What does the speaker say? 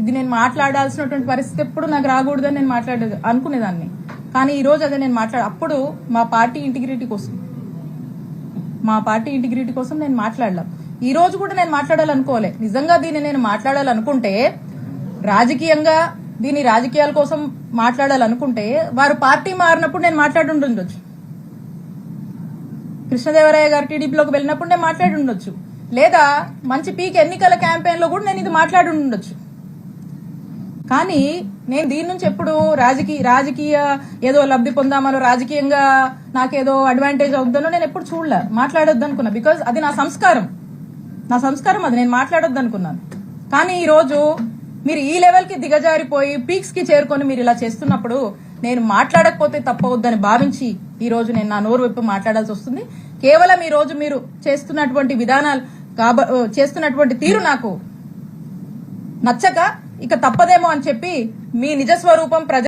ఇది నేను మాట్లాడాల్సినటువంటి పరిస్థితి ఎప్పుడు నాకు రాకూడదని నేను మాట్లాడేది అనుకునేదాన్ని. కానీ ఈ రోజు అదే నేను మాట్లాడ అప్పుడు మా పార్టీ ఇంటిగ్రిటీ కోసం. మా పార్టీ ఇంటిగ్రిటీ కోసం నేను మాట్లాడలేం. ఈ రోజు కూడా నేను మాట్లాడాలనుకోలే. నిజంగా దీన్ని నేను మాట్లాడాలనుకుంటే రాజకీయంగా దీని రాజకీయాల కోసం మాట్లాడాలనుకుంటే వారు పార్టీ మారినప్పుడు నేను మాట్లాడుండొచ్చు. కృష్ణదేవరాయ గారు టీడీపీలోకి వెళ్ళినప్పుడు నేను మాట్లాడి ఉండొచ్చు లేదా మంచి పీక్ ఎన్నికల క్యాంపెయిన్లో కూడా నేను ఇది మాట్లాడి ఉండొచ్చు కానీ నేను దీని నుంచి ఎప్పుడు రాజకీయ రాజకీయ ఏదో లబ్ధి పొందామనో రాజకీయంగా నాకేదో అడ్వాంటేజ్ అవుద్దనో నేను ఎప్పుడు చూడలే. మాట్లాడొద్దు అనుకున్నా బికాజ్ అది నా సంస్కారం. నా సంస్కారం అది. నేను మాట్లాడొద్దు అనుకున్నాను కానీ ఈ రోజు మీరు ఈ లెవెల్కి దిగజారిపోయి పీక్స్కి చేరుకొని మీరు ఇలా చేస్తున్నప్పుడు నేను మాట్లాడకపోతే తప్పవద్దని భావించి ఈ రోజు నేను నా నోరు విప్పి మాట్లాడాల్సి వస్తుంది. కేవలం ఈ రోజు మీరు చేస్తున్నటువంటి విధానాలు చేస్తున్నటువంటి తీరు నాకు నచ్చక ఇక తప్పదేమో అని చెప్పి మీ నిజ స్వరూపం ప్రజ